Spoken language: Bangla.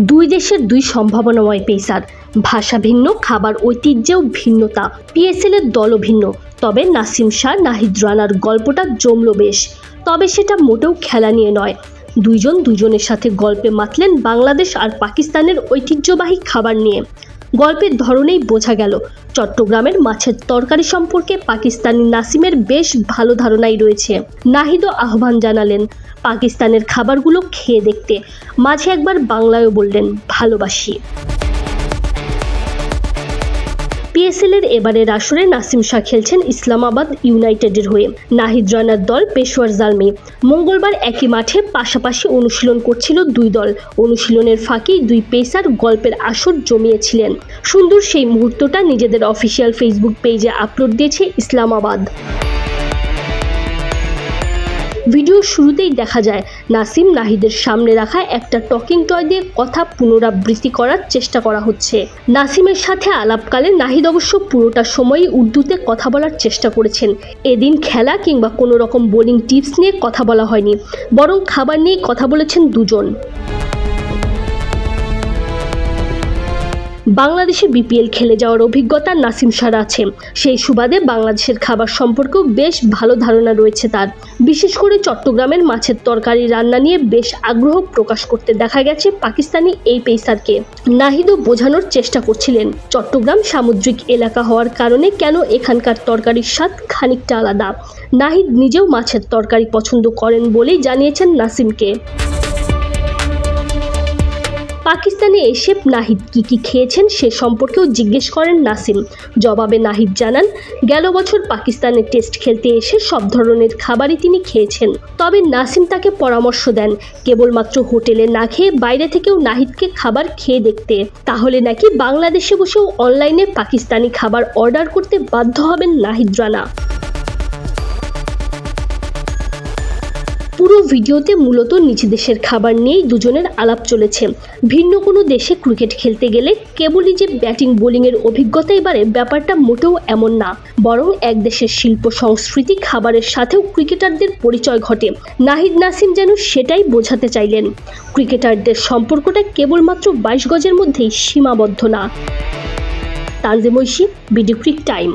দুই দেশের দুই সম্ভাবনাময় পেসার। ভাষা ভিন্ন, খাবার ঐতিহ্যেও ভিন্নতা। পিএসএল এর দলও ভিন্ন। তবে নাসিম শাহ, নাহিদ রানার গল্পটা জমল বেশ। তবে সেটা মোটেও খেলা নিয়ে নয়। দুইজন দুজনের সাথে গল্পে মাতলেন বাংলাদেশ আর পাকিস্তানের ঐতিহ্যবাহী খাবার নিয়ে। গল্পের ধরনেই বোঝা গেল। চট্টগ্রামের মাছের তরকারি সম্পর্কে পাকিস্তানি নাসিমের বেশ ভালো ধারণাই রয়েছে। নাহিদও আহ্বান জানালেন পাকিস্তানের খাবারগুলো খেয়ে দেখতে। মাঝে একবার বাংলায়ও বললেন, ভালোবাসি। পিএসএল এর এবারের আসরে নাসিম শাহ খেলছেন ইসলামাবাদ ইউনাইটেডের হয়ে। নাহিদ রানার দল পেশোয়ার জালমি। মঙ্গলবার একই মাঠে পাশাপাশি অনুশীলন করছিল দুই দল। অনুশীলনের ফাঁকেই দুই পেসার গল্পের আসর জমিয়েছিলেন। সুন্দর সেই মুহূর্তটা নিজেদের অফিসিয়াল ফেসবুক পেজে আপলোড দিয়েছে ইসলামাবাদ। ভিডিও শুরুতেই দেখা যায়, নাসিম নাহিদের সামনে রাখা একটা টকিং টয় দিয়ে কথা পুনরাবৃত্তি করার চেষ্টা করা হচ্ছে। নাসিমের সাথে আলাপকালে নাহিদ অবশ্য পুরোটা সময়ই উর্দুতে কথা বলার চেষ্টা করেছেন। এদিন খেলা কিংবা কোনো রকম বোলিং টিপস নিয়ে কথা বলা হয়নি, বরং খাবার নিয়ে কথা বলেছেন দুজন। বাংলাদেশে বিপিএল খেলে যাওয়ার অভিজ্ঞতা নাসিম সার আছে। সেই সুবাদে বাংলাদেশের খাবার সম্পর্কেও বেশ ভালো ধারণা রয়েছে তার। বিশেষ করে চট্টগ্রামের মাছের তরকারি রান্না নিয়ে বেশ আগ্রহ প্রকাশ করতে দেখা গেছে পাকিস্তানি এই পেসারকে। নাহিদও বোঝানোর চেষ্টা করছিলেন। চট্টগ্রাম সামুদ্রিক এলাকা হওয়ার কারণে কেন এখানকার তরকারির স্বাদ খানিকটা আলাদা? নাহিদ নিজেও মাছের তরকারি পছন্দ করেন বলেই জানিয়েছেন নাসিমকে। পাকিস্তানে এসে নাহিদ কি কি খেয়েছেন সে সম্পর্কেও জিজ্ঞেস করেন নাসিম। জবাবে নাহিদ জানান, গেল বছর পাকিস্তানে টেস্ট খেলতে এসে সব ধরনের খাবারই তিনি খেয়েছেন। তবে নাসিম তাকে পরামর্শ দেন, কেবলমাত্র হোটেলে না খেয়ে বাইরে থেকেও নাহিদকে খাবার খেয়ে দেখতে। তাহলে নাকি বাংলাদেশে বসেও অনলাইনে পাকিস্তানি খাবার অর্ডার করতে বাধ্য হবেন নাহিদ রানা। পুরো ভিডিওতে মূলত নিজ দেশের খাবার নিয়েই দুজনের আলাপ চলেছে। ভিন্ন কোনো দেশে ক্রিকেট খেলতে গেলে কেবলই যে ব্যাটিং, বোলিংয়ের অভিজ্ঞতাই এবারে ব্যাপারটা মোটেও এমন না। বরং এক দেশের শিল্প, সংস্কৃতি, খাবারের সাথেও ক্রিকেটারদের পরিচয় ঘটে। নাহিদ নাসিম যেন সেটাই বোঝাতে চাইলেন। ক্রিকেটারদের সম্পর্কটা কেবলমাত্র বাইশ গজের মধ্যেই সীমাবদ্ধ না। Tanzim Oishi, BD cric time.